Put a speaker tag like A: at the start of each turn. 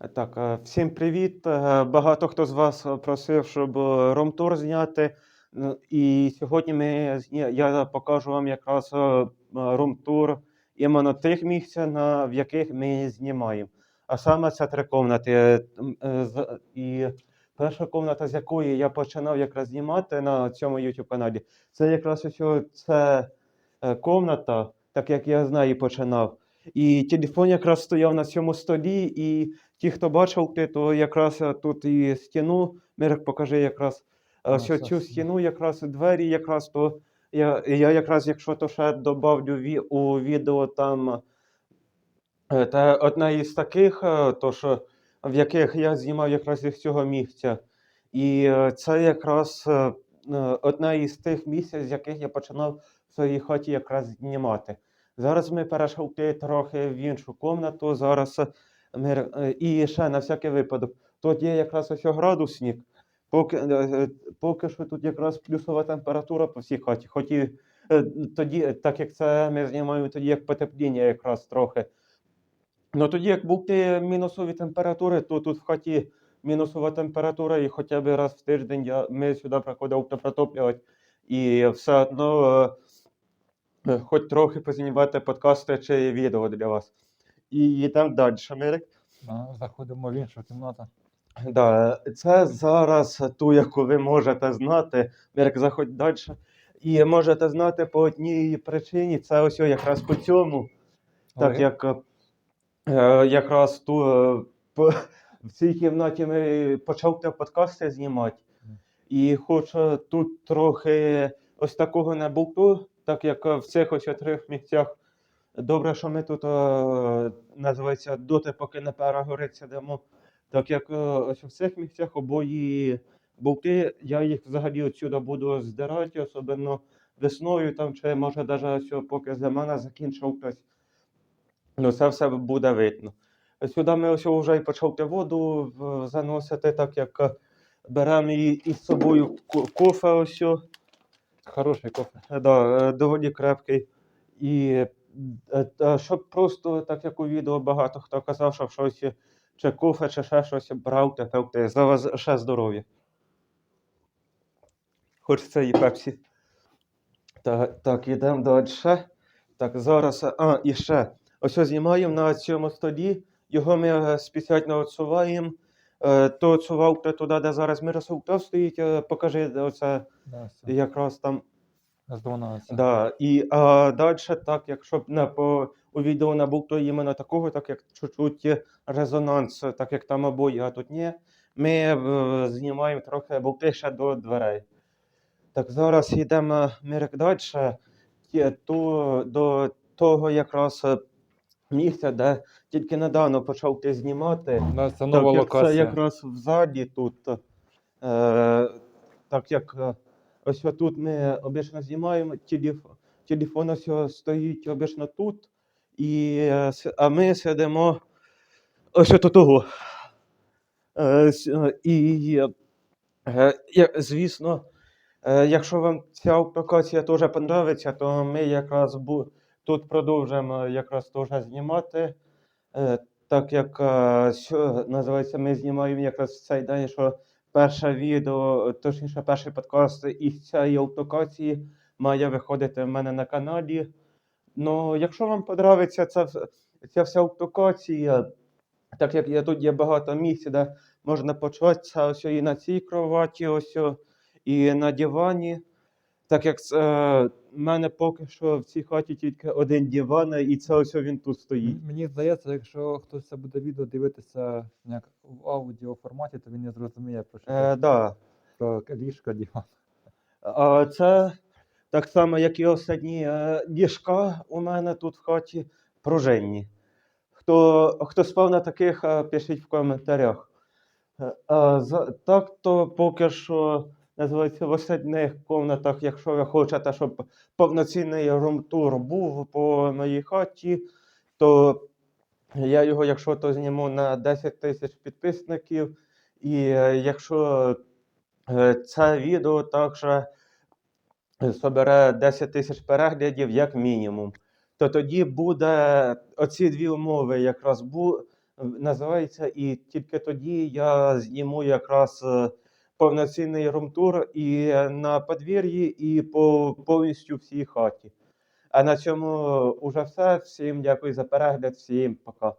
A: Так, е, всім привіт. Е, Багато хто з вас е, просив, щоб румтур зняти. І сьогодні ми, я покажу вам якраз румтур іменно тих місць, в яких ми знімаємо. А саме це три з- І перша комната, з якої я починав якраз знімати на цьому YouTube каналі, це якраз ось е, комната, так як я з неї починав. І телефон якраз стояв на цьому столі, і ті, хто бачив, то якраз е, тут і стіну, Мирик, покажи якраз е,
B: А, це
A: цю стіну, якраз двері, якраз то я, я якраз, якщо то ще добавлю ві, у відео там е, та одна із таких, то що, в яких я знімав якраз із цього місця. І це якраз одна із тих місць, з яких я починав в своїй хаті якраз знімати. Зараз ми перейшли трохи в іншу комнату. Зараз е, ми, е, і ще на всякий випадок. Тут є якраз ось градусник. Поки, е, поки що тут якраз плюсова температура по всій хаті. Хоч і тоді, так як це ми знімаємо тоді як потепління якраз трохи. Ну тоді, як бути мінусові температури, то тут в хаті мінусова температура, і хоча б раз в тиждень я, ми сюди приходили протоплювати, і все одно хоч трохи познімати подкасти чи відео для вас. І йдемо далі, Мирик.
B: Заходимо в іншу кімнату.
A: Да, це зараз ту, яку ви можете знати, Мирик, заходь далі. І можете знати по одній причині, це ось якраз по цьому. Так як е, якраз ту, е, по, в цій кімнаті ми почали подкасти знімати. І хоч е, тут трохи ось такого не було, так як е, в цих ось трьох місцях. Добре, що ми тут е, називається доти, поки не перегорить сидимо. Так як е, ось в цих місцях обої болти, я їх взагалі отсюди буду здирати, особливо весною, там чи може навіть поки зима не хтось. Ну, це все буде видно. Сюди ми ось вже і почали воду заносити, так як беремо і із собою ко- кофе ось.
B: Хороший кофе.
A: Е, Да, е, доволі крепкий. І е, щоб просто, так як у відео багато хто казав, що щось чи кофе, чи ще щось брав, та пив, за вас ще здоров'я. Хоч це і пепсі. Так, так, йдемо далі. Так, зараз. А, і ще. Ось знімаємо на цьому столі. Його ми спеціально відсуваємо. Е, То відсував то туди, де зараз Мирослав то стоїть. е, Покажи, оце
B: Да,
A: якраз там.
B: З 12.
A: Да, і а, далі, так, якщо б не по у відео не був то іменно такого, так як чуть-чуть резонанс, так як там обоє, а тут ні, ми е, знімаємо трохи болти ще до дверей. Так, зараз йдемо Мірик далі ту, до того якраз місця, де тільки недавно почав ти знімати.
B: Да, це нова
A: Так, як
B: локація.
A: Це якраз взаді тут. Е, так як е, ось тут ми обично знімаємо, телефон, телефон ось стоїть обично тут, і, е, а ми сидимо ось тут того. Е, і, е, звісно, е, якщо вам ця локація теж подобається, то ми якраз бу, тут продовжимо якраз теж знімати. Е, так як е, називається, ми знімаємо якраз цей день, що перше відео, точніше, перший подкаст із цієї локації має виходити в мене на каналі. Ну, якщо вам подобається ця, ця вся локація, так як я тут є багато місць, де можна почати це ось і на цій кроваті, ось і на дивані. Так як е, в мене поки що в цій хаті тільки один диван, і це ось він тут стоїть.
B: Мені здається, якщо хтось це буде відео дивитися як в аудіо форматі, то він не зрозуміє про що
A: Е, да.
B: про ліжко, диван.
A: А це так само, як і останні е, ліжка у мене тут в хаті пружинні. Хто, хто спав на таких, е, пишіть в коментарях. Е, А, за, так то поки що називається в останніх комнатах, якщо ви хочете, щоб повноцінний румтур був по моїй хаті, то я його, якщо то зніму на 10 тисяч підписників, і е, якщо е, це відео також собере 10 тисяч переглядів як мінімум, то тоді буде оці дві умови якраз бу, називається, і тільки тоді я зніму якраз е, повноцінний румтур і на подвір'ї, і по повністю всій хаті. А на цьому уже все. Всім дякую за перегляд, всім пока.